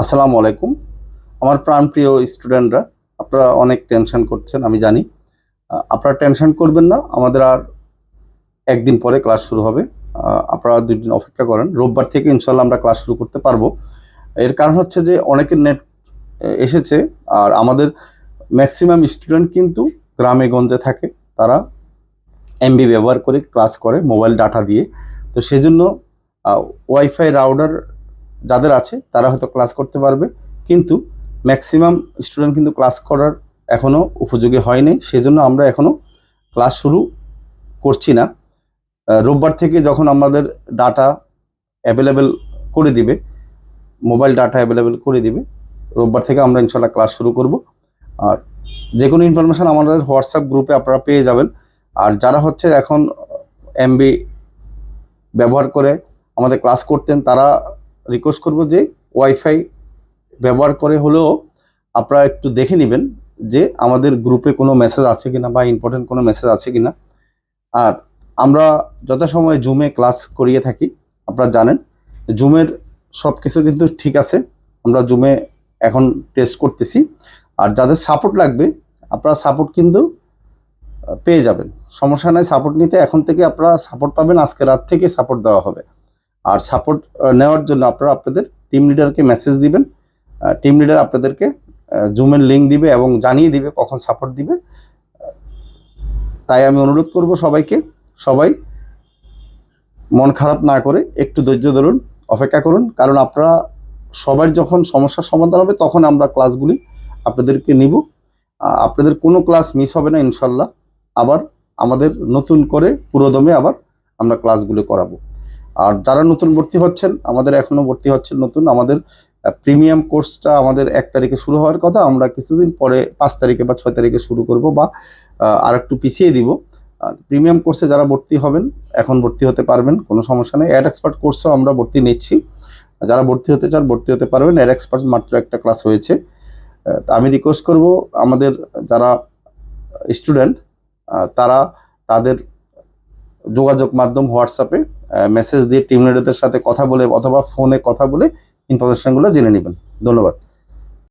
আসসালামু আলাইকুম। আমার প্রাণপ্রিয় স্টুডেন্টরা, আপনারা অনেক টেনশন করছেন, আমি জানি। আপনারা টেনশন করবেন না, আমাদের আর একদিন পরে ক্লাস শুরু হবে। আপনারা দুই দিন অপেক্ষা করেন। রোববার থেকে ইনশাল্লাহ আমরা ক্লাস শুরু করতে পারব। এর কারণ হচ্ছে যে, অনেকের নেট এসেছে আর আমাদের ম্যাক্সিমাম স্টুডেন্ট কিন্তু গ্রামে গঞ্জে থাকে। তারা এমবি ব্যবহার করে ক্লাস করে মোবাইল ডাটা দিয়ে। তো সেজন্য ওয়াইফাই রাউডার যাদের আছে, তারা হয়তো ক্লাস করতে পারবে। কিন্তু ম্যাক্সিমাম স্টুডেন্ট কিন্তু ক্লাস করার এখনও উপযোগী হয়নি। সেজন্য আমরা এখনও ক্লাস শুরু করছি না। রোববার থেকে যখন আমাদের ডাটা অ্যাভেলেবেল করে দিবে মোবাইল ডাটা অ্যাভেলেবেল করে দিবে, রোববার থেকে আমরা ইনশাল্লাহ ক্লাস শুরু করব। আর যে কোনো ইনফরমেশান আমাদের হোয়াটসঅ্যাপ গ্রুপে আপনারা পেয়ে যাবেন। আর যারা হচ্ছে এখন এমবি ব্যবহার করে আমাদের ক্লাস করতেন, তারা রিকোয়েস্ট করব যে ওয়াইফাই ব্যবহার করে হলেও আপনারা একটু দেখে নেবেন যে আমাদের গ্রুপে কোনো মেসেজ আছে কিনা বা ইম্পর্টেন্ট কোনো মেসেজ আছে কিনা। আর আমরা যথাসময়ে জুমে ক্লাস করিয়ে থাকি, আপনারা জানেন। জুমের সব কিছু কিন্তু ঠিক আছে, আমরা জুমে এখন টেস্ট করতেছি। আর যাদের সাপোর্ট লাগবে, আপনারা সাপোর্ট কিন্তু পেয়ে যাবেন। সমস্যা নাই সাপোর্ট নিতে এখন থেকে আপনারা সাপোর্ট পাবেন, আজকে রাত থেকে সাপোর্ট দেওয়া হবে। আর সাপোর্ট নেওয়ার জন্য আপনারা আপনাদের টিম লিডারকে মেসেজ দিবেন। টিম লিডার আপনাদেরকে জুমের লিঙ্ক দিবে এবং জানিয়ে দিবে কখন সাপোর্ট দিবে। তাই আমি অনুরোধ করব সবাইকে, সবাই মন খারাপ না করে একটু ধৈর্য ধরুন, অপেক্ষা করুন। কারণ আপনারা সবার যখন সমস্যার সমাধান হবে, তখন আমরা ক্লাসগুলি আপনাদেরকে নিব। আপনাদের কোনো ক্লাস মিস হবে না, ইনশাল্লাহ। আবার আমাদের নতুন করে পুরোদমে আবার আমরা ক্লাসগুলো করাবো। আর যারা নতুন ভর্তি হচ্ছেন, আমাদের এখনও ভর্তি হচ্ছেন নতুন, আমাদের প্রিমিয়াম কোর্সটা আমাদের এক তারিখে শুরু হওয়ার কথা, আমরা কিছুদিন পরে পাঁচ তারিখে বা ছয় তারিখে শুরু করব বা আর একটু পিছিয়ে দিব। প্রিমিয়াম কোর্সে যারা ভর্তি হবেন, এখন ভর্তি হতে পারবেন, কোনো সমস্যা নেই। অ্যাড এক্সপার্ট কোর্সেও আমরা ভর্তি নিচ্ছি। যারা ভর্তি হতে চান, ভর্তি হতে পারবেন। অ্যাড এক্সপার্ট মাত্র একটা ক্লাস হয়েছে। তা আমি রিকোয়েস্ট করব আমাদের যারা স্টুডেন্ট তারা তাদের যোগাযোগ মাধ্যম হোয়াটসঅ্যাপে মেসেজ দিয়ে টিম লিডারদের সাথে কথা বলে অথবা ফোনে কথা বলে ইনফরমেশনগুলো জেনে নেবেন। ধন্যবাদ।